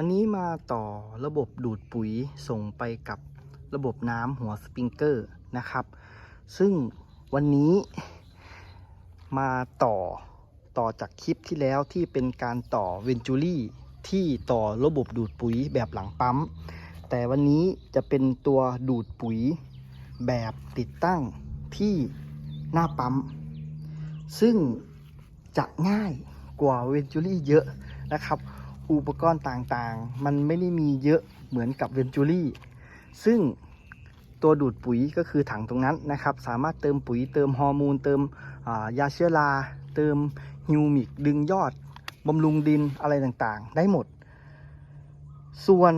วันนี้มาต่อระบบดูดปุ๋ยส่งไปกับระบบน้ำหัวสปริงเกอร์นะครับ ซึ่งวันนี้มาต่อต่อจากคลิปที่แล้วที่เป็นการต่อเวนจูรี่ที่ต่อระบบดูดปุ๋ยแบบหลังปั๊ม แต่วันนี้จะเป็นตัวดูดปุ๋ยแบบติดตั้งที่หน้าปั๊ม ซึ่งจะง่ายกว่าเวนจูรี่เยอะนะครับ อุปกรณ์ต่างๆ มันไม่ได้มีเยอะเหมือนกับเวนจูรี่ซึ่งตัวดูดปุ๋ยก็คือถังตรงนั้นนะครับ สามารถเติมปุ๋ยเติมฮอร์โมนเติมายาเชื้อรา เติมฮิวมิก ดึงยอดบำรุงดินอะไรต่างๆ ได้หมด ส่วน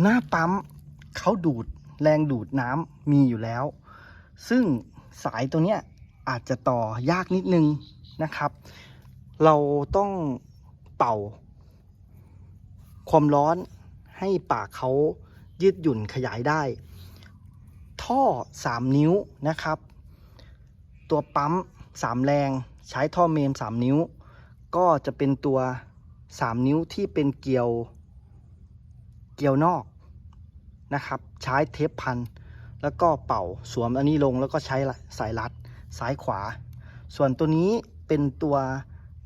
หน้าปั๊มเขาดูดแรงดูดน้ำมีอยู่แล้ว ซึ่งสายตัวเนี้ยอาจจะต่อยากนิดนึงนะครับ เราต้อง เป่า ความร้อนให้ปากเขายืดหยุ่นขยายได้ ท่อ 3 นิ้วนะครับ ตัวปั๊ม 3 แรงใช้ท่อเมน3นิ้ว ก็จะเป็นตัว 3 นิ้วที่เป็นเกลียว เกลียวนอกนะครับ ใช้เทปพัน แล้วก็เป่าสวมอันนี้ลงแล้วก็ใช้สายรัดซ้ายขวา ส่วนตัวนี้เป็นตัว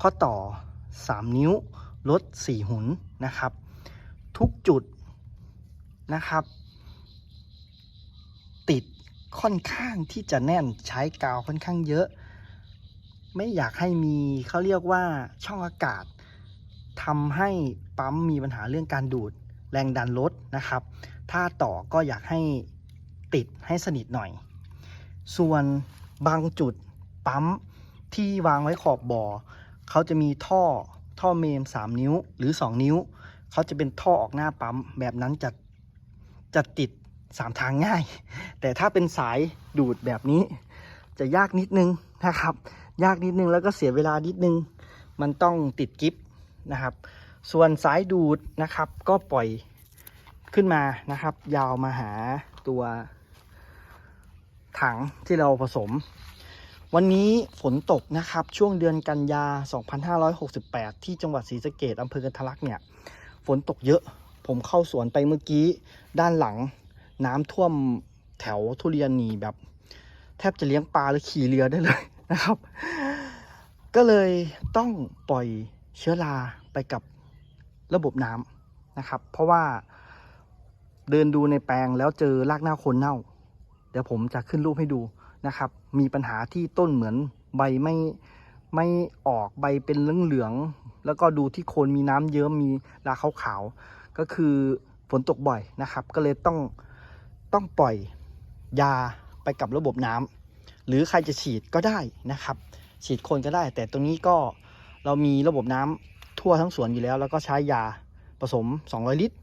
ข้อต่อ 3 นิ้วลด4หุนนะครับ ทุกจุดนะครับ ติดค่อนข้างที่จะแน่นใช้กาวค่อนข้างเยอะ ไม่อยากให้มีเขาเรียกว่าช่องอากาศทำให้ปั๊มมีปัญหาเรื่องการดูดแรงดันลดนะครับ ถ้าต่อก็อยากให้ติดให้สนิทหน่อย ส่วนบางจุดปั๊มที่วางไว้ขอบบ่อ เขาจะมีท่อท่อเมม 3 นิ้วหรือ 2 นิ้ว เขาจะเป็นท่อออกหน้าปั๊ม แบบนั้นจะจะติด 3 ทางง่าย แต่ถ้าเป็นสายดูดแบบนี้ จะยากนิดนึงนะครับ ยากนิดนึงแล้วก็เสียเวลานิดนึง มันต้องติดกิฟนะครับ ส่วนสายดูดนะครับ ก็ปล่อยขึ้นมานะครับ ยาวมาหาตัวถังที่เราผสม วันนี้ฝนตกนะครับ ช่วงเดือนกันยา 2568 ที่จังหวัดศรีสะเกดอำเภอกันทลักเนี่ย ฝนตกเยอะ ผมเข้าสวนไปเมื่อกี้ ด้านหลัง น้ำท่วมแถวทุเรียนนี่แบบ แทบจะเลี้ยงปลาหรือขี่เรือได้เลยนะครับ ก็เลยต้องปล่อยเชื้อราไปกับระบบน้ำนะครับ เพราะว่าเดินดูในแปลงแล้วเจอรากเน่าโคนเน่า เดี๋ยวผมจะขึ้นรูปให้ดู นะครับ มีปัญหาที่ต้นเหมือนใบไม่ไม่ออกใบเป็นเหลืองๆแล้วก็ดูที่โคนมีน้ำเยิ้มมีราขาวๆก็คือฝนตกบ่อยนะครับ ก็เลยต้องต้องปล่อยยาไปกับระบบน้ำหรือใครจะฉีดก็ได้นะครับ ฉีดโคนก็ได้ แต่ตรงนี้ก็เรามีระบบน้ำทั่วทั้งสวนอยู่แล้ว แล้วก็ใช้ยาผสม 200 ลิตร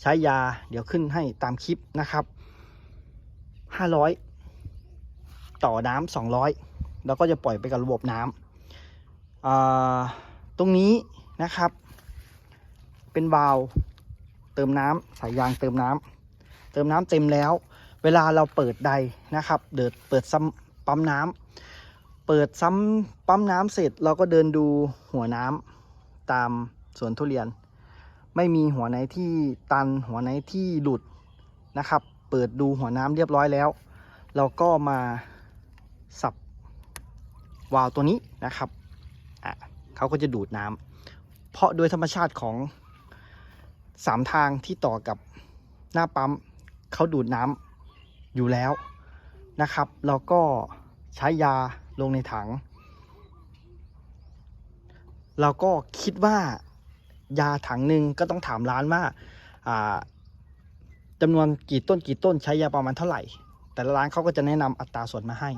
ใช้ยาเดี๋ยวขึ้นให้ตามคลิปนะครับ 500 ต่อน้ำ200 แล้วก็จะปล่อยไปกับระบบน้ำอ่าตรงนี้นะครับ เป็นวาล์วเติมน้ำสายยางเติมน้ำเติมน้ำเต็มแล้ว เวลาเราเปิดใดนะครับ เดิดเปิดซ้ำปั๊มน้ำเปิดซ้ำปั๊มน้ำเสร็จเราก็เดินดูหัวน้ำตามสวนทุเรียน ไม่มีหัวไหนที่ตันหัวไหนที่หลุดนะครับ เปิดดูหัวน้ำเรียบร้อยแล้ว เราก็มา สับวาล์วตัวนี้นะครับอะเขาก็จะดูดน้ำเพราะโดยธรรมชาติของสามทางที่ต่อกับหน้าปั๊มเขาดูดน้ำอยู่แล้วนะครับเราก็ใช้ยาลงในถัง เราก็คิดว่ายาถังหนึ่งก็ต้องถามร้านว่าอ่าจำนวนกี่ต้นกี่ต้นใช้ยาประมาณเท่าไหร่ แต่ละร้านเขาก็จะแนะนำอัตราส่วนมาให้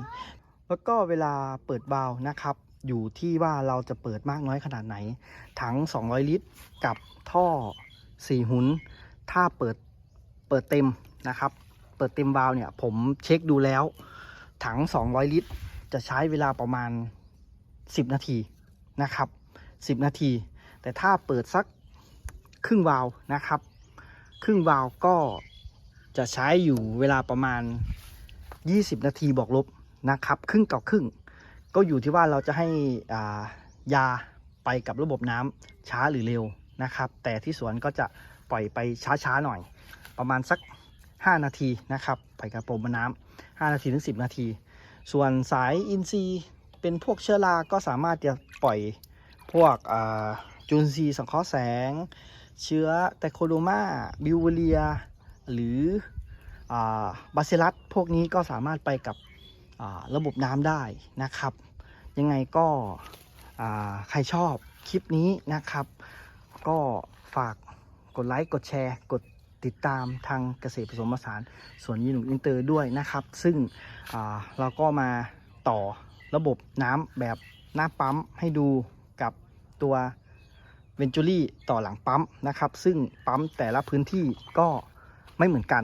แล้วก็เวลาเปิดวาล์วนะครับ อยู่ที่ว่าเราจะเปิดมากน้อยขนาดไหน ถัง 200 ลิตร กับท่อ 4 หุน ถ้าเปิดเปิดเต็มนะครับ เปิดเต็มวาล์วเนี่ยผมเช็คดูแล้ว ถัง 200 ลิตร จะใช้เวลาประมาณ 10 นาทีนะครับ 10 นาที แต่ถ้าเปิดสักครึ่งวาล์วนะครับ ครึ่งวาล์วก็จะใช้อยู่เวลาประมาณ 20 นาทีบอกลบ นะครับ ครึ่งต่อครึ่ง ก็อยู่ที่ว่าเราจะให้อ่ายาไปกับระบบน้ำช้าหรือเร็วนะครับ แต่ที่สวนก็จะปล่อยไปช้าๆหน่อย ประมาณสัก 5 นาทีนะครับปล่อยกระโปรงบนน้ำ5นาทีถึง 10 นาที ส่วนสายอินทรีย์เป็นพวกเชื้อราก็สามารถจะปล่อยพวกจุลินทรีย์สังเคราะห์แสง เชื้อไตโคโดมาบิวเวเรีย หรืออบาซิลัสพวกนี้ก็สามารถไปกับ ระบบน้ำได้นะครับ ยังไงก็ใครชอบคลิปนี้นะครับ ก็ฝากกดไลค์กดแชร์กดติดตามทางเกษตรผสมผสานสวนยีหนุอินเตอร์ด้วยนะครับ ซึ่งเราก็มาต่อระบบน้ำแบบหน้าปั๊มให้ดูกับตัวเวนจูรี่ต่อหลังปั๊มนะครับ ซึ่งปั๊มแต่ละพื้นที่ก็ไม่เหมือนกัน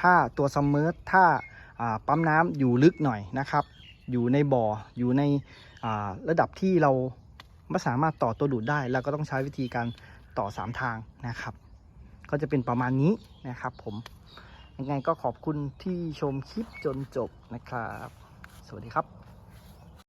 ถ้าตัวซัมเมอร์ถ้า ปั๊มน้ำอยู่ลึกหน่อยนะครับ อยู่ในบ่ออยู่ในระดับที่เราไม่สามารถต่อตัวดูดได้ เราก็ต้องใช้วิธีการต่อ 3 ทางนะครับ ก็จะเป็นประมาณนี้นะครับผมยังไงก็ขอบคุณที่ชมคลิปจนจบนะครับ สวัสดีครับ